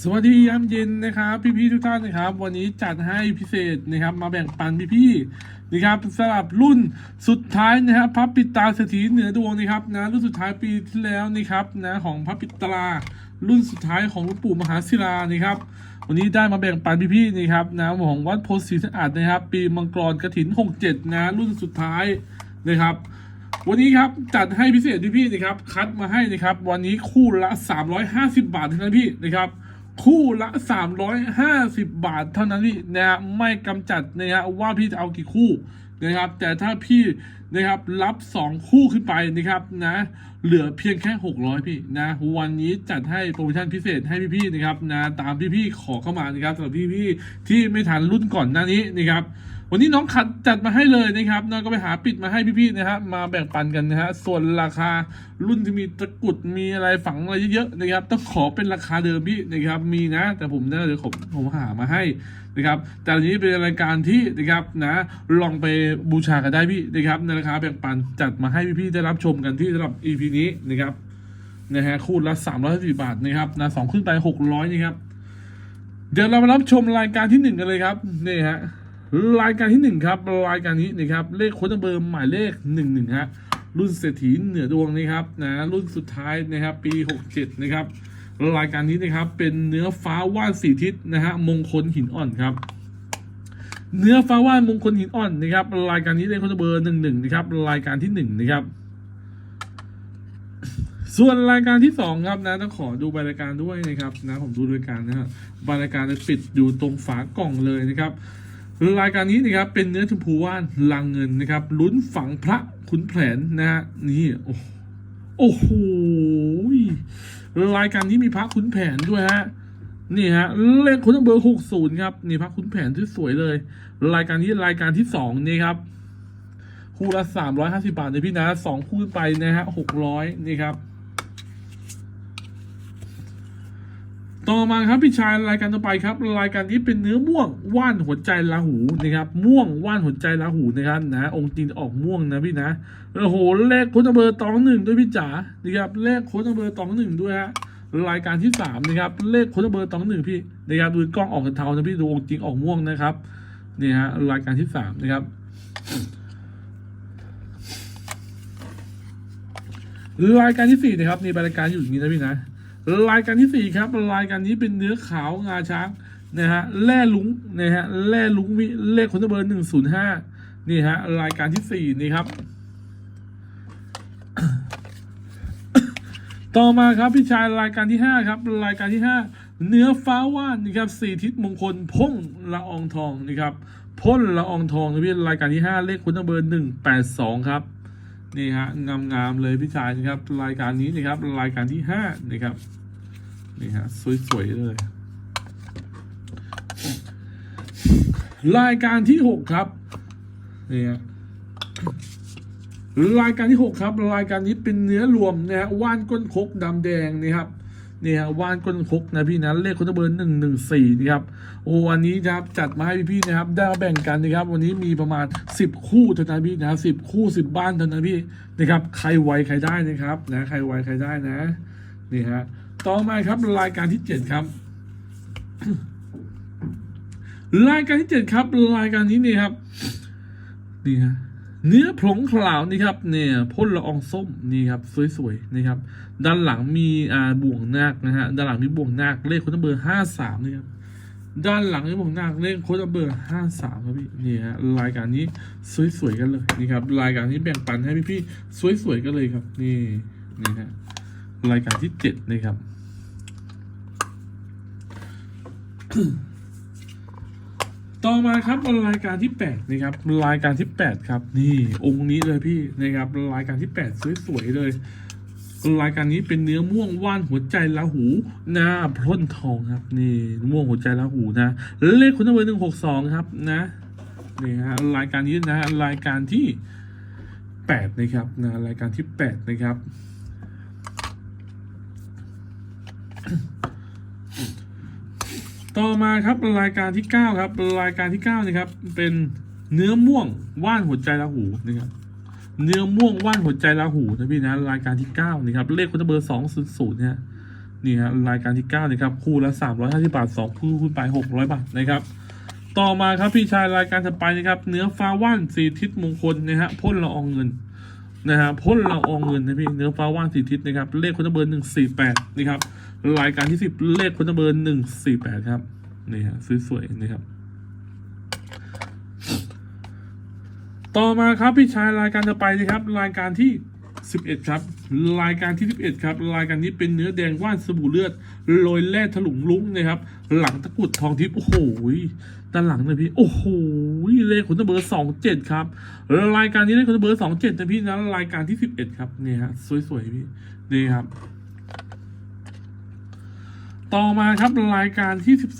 สวัสดียามเย็นนะครับพี่ๆทุกท่านนะครับ วันนี้จัดให้พิเศษนะครับมาแบ่งปันพี่ๆนะครับสำหรับรุ่นสุดท้ายนะครับพระปิตาเศรษฐีเหนือดวงนะครับนะรุ่นสุดท้ายปีที่แล้วนะครับนะของพระปิตารุ่นสุดท้ายของหลวงปู่มหาศิลานะครับ วันนี้ได้มาแบ่งปันพี่ๆนะครับนะของวัดโพธิ์ศรีสะอาดนะครับ ปีมังกรกฐิน67นะรุ่นสุดท้ายนะครับวันนี้ครับจัดให้พิเศษพี่ๆนะครับคัดมาให้นะครับ วันนี้คู่ละ 350 บาทเท่านั้นพี่นะครับ คู่ละ 350 บาทเท่านั้นพี่นะฮะไม่กำจัดนะฮะว่าพี่จะเอากี่คู่นะครับ แต่ถ้าพี่นะครับรับ 2 คู่ขึ้นไปนะครับนะเหลือเพียงแค่ 600 พี่นะ วันนี้จัดให้โปรโมชั่นพิเศษให้พี่ๆนะครับนะตามพี่ๆขอเข้ามานะครับสำหรับพี่ๆที่ไม่ทันรุ่นก่อนหน้านี้นะครับ วันนี้น้องขัดจัดมาให้เลยนะครับน้องก็ไปหาปิดมาให้พี่ๆนะครับมาแบ่งปันกันนะฮะส่วนราคารุ่นที่มีตะกุดมีอะไรฝังอะไรเยอะๆนะครับต้องขอเป็นราคาเดิมพี่นะครับมีนะ แต่ผมเนี่ยเดี๋ยวผมผมหามาให้นะครับแต่อันนี้เป็นรายการที่นะครับนะลองไปบูชากันได้พี่นะครับในราคาแบ่งปันจัดมาให้พี่ๆได้รับชมกันที่สำหรับ EP นี้นะครับนะฮะคู่ละ350บาทนะครับนะสองขึ้นไป600นะครับเดี๋ยวเรามารับชมรายการที่หนึ่งกันเลยครับนี่ฮะ รายการที่หนึ่งครับ รายการนี้นะครับเลขโค้ดเบอร์หมายเลขหนึ่งหนึ่งฮะรุ่นเศรษฐีเหนือดวงนะครับนะรุ่นสุดท้ายนะครับปีหกเจ็ดนะครับ รายการนี้นะครับเป็นเนื้อฟ้าว่านสีทิศนะฮะมงคลหินอ่อนครับเนื้อฟ้าว่านมงคลหินอ่อนนะครับ รายการนี้เลขโค้ดเบอร์หนึ่งหนึ่งนะครับรายการที่หนึ่งนะครับส่วนรายการที่สองครับนะต้องขอดูใบรายการด้วยนะครับนะผมดูรายการนะฮะใบรายการจะปิดอยู่ตรงฝากล่องเลยนะครับ รายการนี้นะครับเป็นเนื้อชมพูว่านลังเงินนะครับลุ้นฝังพระขุนแผนนะฮะนี่โอ้โหรายการนี้มีพระขุนแผนด้วยฮะนี่ฮะเลขคุณเบอร์หกศูนย์ครับนี่พระขุนแผนที่สวยเลย รายการนี้รายการที่สองนี่ครับคู่ละสามร้อยห้าสิบาทเลยพี่นะสองคู่ไปนะฮะหกร้อยนี่ครับ ต่อมาครับพี่ชายรายการต่อไปครับ รายการนี้เป็นเนื้อม่วงว่านหัวใจลาหูนะครับ ม่วงว่านหัวใจลาหูนะครับนะองค์จีนออกม่วงนะพี่นะโอ้โหเลขโค้ดเบอร์ตองหนึ่งด้วยพี่จ๋านะครับเลขโค้ดเบอร์ตองหนึ่งด้วยฮะรายการที่สามนะครับเลขโค้ดเบอร์ตองหนึ่งพี่นะครับดูกล้องออกเทานะพี่ดูองค์จริงออกม่วงนะครับนี่ฮะรายการที่สามนะครับรายการที่สี่นะครับนี่รายการอยู่อย่างนี้นะพี่นะ รายการที่สี่ครับรายการนี้เป็นเนื้อขาวงาช้างนะฮะแร่ลุงนะฮะแร่ลุงวิเลขคนเบอร์หนึ่งศูนย์ห้านี่ฮะรายการที่สี่นี่ครับ ต่อมาครับพี่ชายรายการที่ห้าครับ รายการที่ห้าเนื้อฟ้าว่านนี่ครับสี่ทิศมงคลพ่งละอองทองนี่ครับพ่นละอองทองนะพี่รายการที่ห้าเลขคนเบอร์หนึ่งแปดสองครับ นี่ฮะงามๆเลยพี่ชายนะครับ รายการนี้นะครับ รายการที่ห้านะครับนี่ฮะสวยๆเลยรายการที่หกครับนี่ฮะรายการที่หกครับ รายการนี้เป็นเนื้อรวมนะฮะว่านก้นคกดำแดงนี่ครับ เนี่ฮะว่านก้นคกนะพี่นะเลขคนเบอร์หนึ่งหนึ่งสี่นี่ครับโอ้วันนี้นะครับจัดมาให้พี่ๆนะครับได้มาแบ่งกันนะครับ วันนี้มีประมาณสิบคู่เท่านั้นพี่นะสิบคู่สิบบ้านเท่านั้นพี่นะครับ ใครไวใครได้นะครับนะใครไวใครได้นะนี่ฮะต่อมาครับรายการที่เจ็ดครับรายการที่เจ็ดครับรายการนี้นี่ครับนี่ฮะ เนื้อผงขาวนี่ครับเนี่ยพ่นละอองส้มนี่ครับสวยๆนี่ครับ ด้านหลังมีอ่าบ่วงนาคนะฮะด้านหลังมีบ่วงนาคเลขคนเบอร์ห้าสามนี่ครับด้านหลังมีบ่วงนาคเลขโค้ดเบอร์ห้าสามครับพี่นี่ฮะรายการนี้สวยๆกันเลยนี่ครับรายการนี้แบ่งปันให้พี่ๆสวยๆกันเลยครับ นี่นี่ฮะรายการที่เจ็ดนะครับ ต่อมาครับรายการที่แปดนะครับรายการที่แปดครับ นี่องค์นี้เลยพี่นะครับรายการที่แปดสวยๆเลย รายการนี้เป็นเนื้อม่วงว่านหัวใจลาหูหน้าพร่นทองครับนี่ม่วงหัวใจลาหูนะเลขคุณเบอร์หนึ่งหกสองครับนะนี่ฮะรายการนี้นะรายการที่แปดนะครับนะรายการที่แปดนะครับ ต่อมาครับรายการที่เก้าครับ รายการที่เก้านะครับเป็นเนื้อม่วงว่านหัวใจลาหูนะครับเนื้อม่วงว่านหัวใจลาหูนะพี่นะรายการที่เก้านะครับเลขคุณเบอร์สองศูนย์ศูนย์เนี่ยนี่ฮะรายการที่เก้านะครับคู่ละสามร้อยห้าสิบาทสองคู่คูณไปหกร้อยบาทนะครับ ต่อมาครับพี่ชายรายการถัดไปนะครับ เนื้อฟ้าว่านสีทิศมงคลนะฮะพ่นละอองเงิน นะฮะพ่นละอองเงินนะพี่เนื้อฟ้าว่านสีทิศนะครับ เลขคนเบอร์หนึ่งสี่แปดนะครับรายการที่สิบเลขคนเบอร์หนึ่งสี่แปดครับนี่ฮะสวยๆนะครับ ต่อมาครับพี่ชายรายการต่อไปนะครับ รายการที่11ครับ รายการที่11ครับ รายการนี้เป็นเนื้อแดงว่านสบู่เลือดโรยแร่ถลุงลุ้งนะครับ หลังตะกุดทองทิพย์โอ้โหด้านหลังเลยพี่ โอ้โห เลขคุณเบอร์สองเจ็ดครับรายการนี้เลขคุณเบอร์สองเจ็ดนะพี่นะรายการที่11ครับเนี่ยฮะสวยๆพี่นี่ครับ ต่อมาครับรายการที่12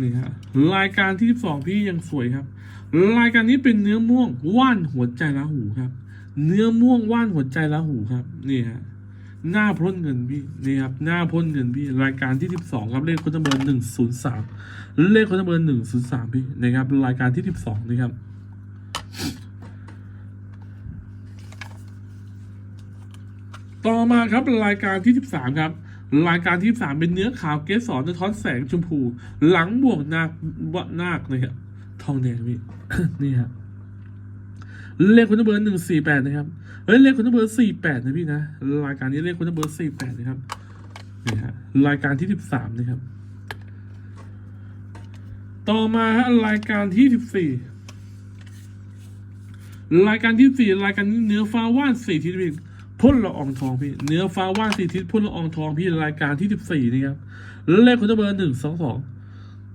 นี่ฮะรายการที่12พี่ยังสวยครับ รายการนี้เป็นเนื้อม่วงว่านหัวใจละหูครับ เนื้อม่วงว่านหัวใจละหูครับ นี่ฮะ หน้าพ้นเงินพี่นี่ครับหน้าพ้นเงินพี่รายการที่12ครับเลขคนเบอร์หนึ่งศูนย์สามเลขคนเบอร์หนึ่งศูนย์สามพี่นะครับรายการที่12นี่ครับต่อมาครับรายการที่ 13 ครับ รายการที่ 13 เป็นเนื้อขาวเกสรสะท้อนแสงชมพู หลังบวกนาควะนาคนะครับทองแดงพี่นี่ครับเลขคุณเบอร์หนึ่งสี่แปดนะครับ เฮ้ยเลขคุณเบอร์สี่แปดนะพี่นะ รายการนี้เลขคุณเบอร์สี่แปดนะครับนี่ฮะรายการที่สิบสามนะครับ ต่อมาฮะรายการที่สิบสี่รายการที่สี่รายการนี้เนื้อฟ้าว่านสี่ทิศพี่พ่นละอองทองพี่ เนื้อฟ้าว่านสี่ทิศพ่นละอองทองพี่รายการที่สิบสี่นะครับ เลขคุณเบอร์หนึ่งสองสอง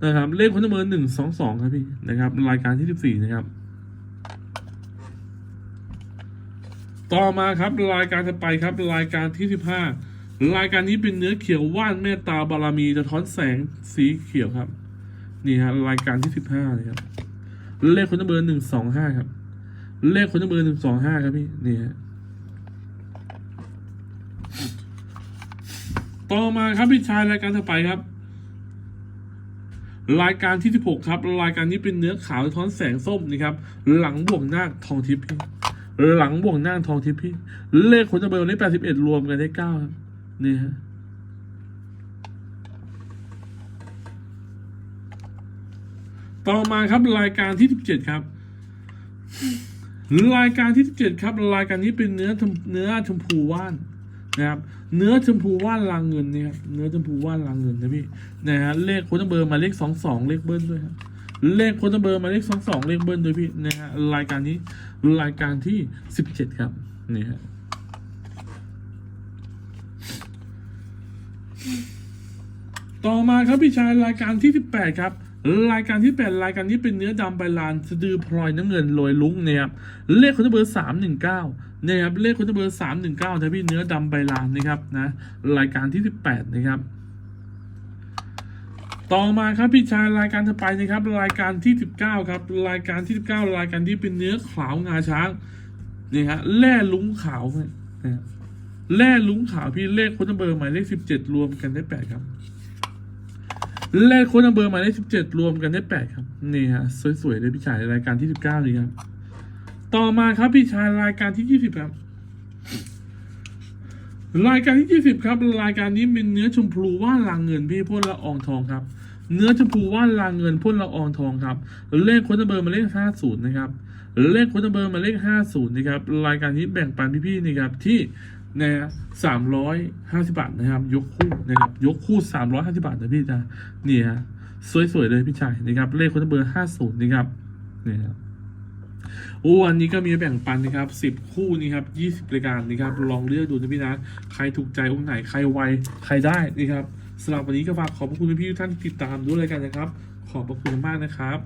นะครับ เลขคุณเบอร์หนึ่งสองสองครับพี่นะครับ รายการที่สิบสี่นะครับ ต่อมาครับรายการถัดไปครับรายการที่สิบห้ารายการนี้เป็นเนื้อเขียวว่านเมตตาบารมีสะท้อนแสงสีเขียวครับ นี่ฮะรายการที่สิบห้าเลยครับ เลขคนเบอร์หนึ่งสองห้าครับ เลขคนเบอร์หนึ่งสองห้าครับพี่นี่ฮะต่อมาครับพี่ชายรายการถัดไปครับ รายการที่ 16 ครับ รายการนี้เป็นเนื้อขาวสะท้อนแสงส้มนี่ครับ หลังบ่วงนาคทองทิพย์ หลังบ่วงนาคทองทิพย์พี่ เลขคนจะเบอร์เลข81รวมกันได้9ครับนี่ฮะต่อมาครับรายการที่17ครับ รายการที่17ครับ รายการนี้เป็นเนื้อเนื้อชมพูว่านนะครับ เนื้อชมพูว่านลางเงินเนี่ยครับเนื้อชมพูว่านลางเงินนะพี่นะฮะเลขโค้ดเบอร์มาเลขสองสองเลขเบิ้ลด้วยครับ เลขโค้ดเบอร์มาเลขสองสองเลขเบิ้ลด้วยพี่นะฮะรายการนี้รายการที่สิบเจ็ดครับนี่ฮะต่อมาครับพี่ชายรายการที่สิบแปดครับรายการที่แปดรายการนี้เป็นเนื้อดำใบลานสะดือพลอยน้ำเงินโรยลุ้งเนี่ยครับเลขคนเบอร์สามหนึ่งเก้าเนี่ยครับเลขคนเบอร์สามหนึ่งเก้านะพี่เนื้อดำใบลานนะครับนะรายการที่สิบแปดนะครับ ต่อมาครับพี่ชายรายการถัดไปนะครับรายการที่สิบเก้าครับ รายการที่สิบเก้ารายการที่เป็นเนื้อขาวงาช้างนี่ฮะแร่ลุ้งขาวนะแร่ลุ้งขาวพี่เลขคนเบอร์หมายเลขสิบเจ็ดรวมกันได้แปดครับเลขโค้ดนัมเบอร์หมายเลขสิบเจ็ดรวมกันได้แปดครับ นี่ฮะ สวยๆเลยพี่ชายรายการที่สิบเก้าเลยครับ ต่อมาครับพี่ชายรายการที่ยี่สิบครับ รายการที่ยี่สิบครับ รายการนี้เป็นเนื้อชมพูว่านลางเงินพี่พ่นละอองทองครับ เนื้อชมพูว่านลางเงินพ่นละอองทองครับ เลขค้นัมเบอร์มาเลขห้าศูนย์นะครับ เลขค้นัมเบอร์มาเลขห้าศูนย์นะครับ รายการนี้แบ่งปันพี่ๆนะครับที่นะสามร้อยห้าสิบาทนะครับ ยกคู่นะครับ ยกคู่สามร้อยห้าสิบาทนะพี่นะนี่ฮะสวยๆเลยพี่ชายนะครับ เลขค้นัมเบอร์ห้าศูนย์นะครับนี่ครับโอ้วันนี้ก็มีแบ่งปันนะครับสิบคู่นี่ครับยี่สิบรายการนะครับ ลองเลือกดูนะพี่นะ ใครถูกใจองค์ไหน ใครไว ใครได้นะครับ สำหรับวันนี้ก็ฝากขอบพระคุณพี่ทุกท่านที่ติดตามด้วยรายการนะครับ ขอบพระคุณมากนะครับ